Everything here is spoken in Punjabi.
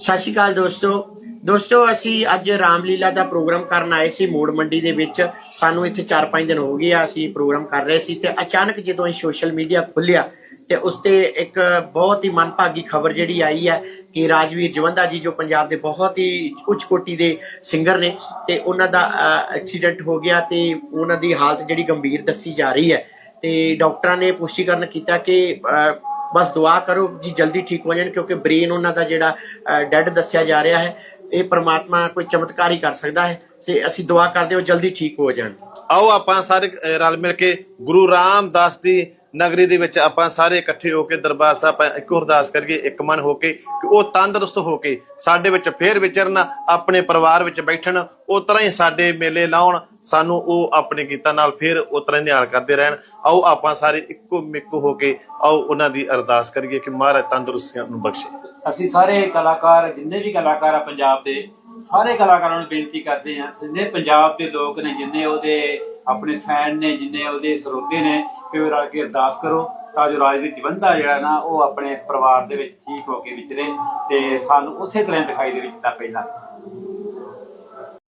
ਸਤਿ ਸ਼੍ਰੀ ਅਕਾਲ ਦੋਸਤੋ। ਦੋਸਤੋ, ਅਸੀਂ ਅੱਜ ਰਾਮਲੀਲਾ ਦਾ ਪ੍ਰੋਗਰਾਮ ਕਰਨ ਆਏ ਸੀ ਮੋੜ ਮੰਡੀ ਦੇ ਵਿੱਚ। ਸਾਨੂੰ ਇੱਥੇ 4-5 ਦਿਨ ਹੋ ਗਏ ਆ ਅਸੀਂ ਪ੍ਰੋਗਰਾਮ ਕਰ ਰਹੇ ਸੀ ਤੇ ਅਚਾਨਕ ਜਦੋਂ ਅਸੀਂ ਸੋਸ਼ਲ ਮੀਡੀਆ ਖੁੱਲਿਆ ਤੇ ਉਸ ਤੇ ਇੱਕ ਬਹੁਤ ਹੀ ਮਨਭਾਗੀ ਖਬਰ ਜਿਹੜੀ ਆਈ ਹੈ ਕਿ ਰਾਜਵੀਰ ਜਵੰਦਾ ਜੀ ਜੋ ਪੰਜਾਬ ਦੇ ਬਹੁਤ ਹੀ ਉੱਚ ਕੋਟੀ ਦੇ ਸਿੰਗਰ ਨੇ ਤੇ ਉਹਨਾਂ ਦਾ ਐਕਸੀਡੈਂਟ ਹੋ ਗਿਆ ਤੇ ਉਹਨਾਂ ਦੀ ਹਾਲਤ ਜਿਹੜੀ ਗੰਭੀਰ ਦੱਸੀ ਜਾ ਰਹੀ ਹੈ। ਤੇ ਡਾਕਟਰਾਂ ਨੇ ਪੁਸ਼ਟੀਕਰਨ ਕੀਤਾ ਕਿ ਬਸ ਦੁਆ ਕਰੋ ਜੀ, ਜਲਦੀ ਠੀਕ ਹੋ ਜਾਣ, ਕਿਉਂਕਿ ਬ੍ਰੇਨ ਉਹਨਾਂ ਦਾ ਜਿਹੜਾ ਡੈਡ ਦੱਸਿਆ ਜਾ ਰਿਹਾ ਹੈ। ਇਹ ਪ੍ਰਮਾਤਮਾ ਕੋਈ ਚਮਤਕਾਰ ਹੀ ਕਰ ਸਕਦਾ ਹੈ। ਤੇ ਅਸੀਂ ਦੁਆ ਕਰਦੇ ਹਾਂ ਜਲਦੀ ਠੀਕ ਹੋ ਜਾਣ। ਆਓ ਆਪਾਂ ਸਾਰੇ ਰਲ ਮਿਲ ਕੇ ਗੁਰੂ ਰਾਮਦਾਸ ਦੀ ਨਗਰੀ ਦੇ ਵਿੱਚ ਆਪਾਂ ਸਾਰੇ ਇਕੱਠੇ ਹੋ ਕੇ ਦਰਬਾਰ ਸਾਹਿਬ ਆਪਾਂ ਅਰਦਾਸ ਕਰੀਏ, ਇੱਕ ਮਨ ਹੋ ਕੇ ਕਿ ਉਹ ਤੰਦਰੁਸਤ ਹੋ ਕੇ ਸਾਡੇ ਵਿੱਚ ਫੇਰ ਵਿਚਰਨ, ਆਪਣੇ ਪਰਿਵਾਰ ਵਿੱਚ ਬੈਠਣ ਉਸ ਤਰ੍ਹਾਂ ਹੀ ਸਾਡੇ ਮੇਲੇ ਲਾਉਣ, ਸਾਨੂੰ ਉਹ ਆਪਣੇ ਗੀਤਾਂ ਨਾਲ ਫੇਰ ਉਸ ਤਰ੍ਹਾਂ ਨਿਹਾਲ ਕਰਦੇ ਰਹਿਣ। ਆਓ ਆਪਾਂ ਸਾਰੇ ਇੱਕੋ ਮਿੱਕ ਹੋ ਕੇ ਆਓ ਉਹਨਾਂ ਦੀ ਅਰਦਾਸ ਕਰੀਏ ਕਿ ਮਹਾਰਾਜ ਤੰਦਰੁਸਤੀਆਂ ਨੂੰ ਬਖਸ਼ੇ। ਅਸੀਂ ਸਾਰੇ ਕਲਾਕਾਰ, ਜਿੰਨੇ ਵੀ ਕਲਾਕਾਰ ਆ ਪੰਜਾਬ ਦੇ ਸਾਰੇ ਕਲਾਕਾਰਾਂ ਨੂੰ ਬੇਨਤੀ ਕਰਦੇ ਹਾਂ, ਜਿੰਨੇ ਪੰਜਾਬ ਦੇ ਲੋਕ ਨੇ, ਜਿੰਨੇ ਉਹਦੇ ਆਪਣੇ ਫੈਨ ਨੇ, ਜਿੰਨੇ ਉਹਦੇ ਸਰੋਤੇ ਨੇ ਕਿ ਉਹ ਰਲ ਕੇ ਅਰਦਾਸ ਕਰੋ ਤਾਂ ਜੋ ਰਾਜ ਰਾਜਵੀਰ ਜਵੰਦਾ ਜਿਹੜਾ ਨਾ, ਉਹ ਆਪਣੇ ਪਰਿਵਾਰ ਦੇ ਵਿੱਚ ਠੀਕ ਹੋ ਕੇ ਵਿਚਰੇ ਤੇ ਸਾਨੂੰ ਉਸੇ ਤਰ੍ਹਾਂ ਦਿਖਾਈ ਦੇ ਵਿੱਚ ਤਾਂ ਪਹਿਲਾਂ ਸੀ।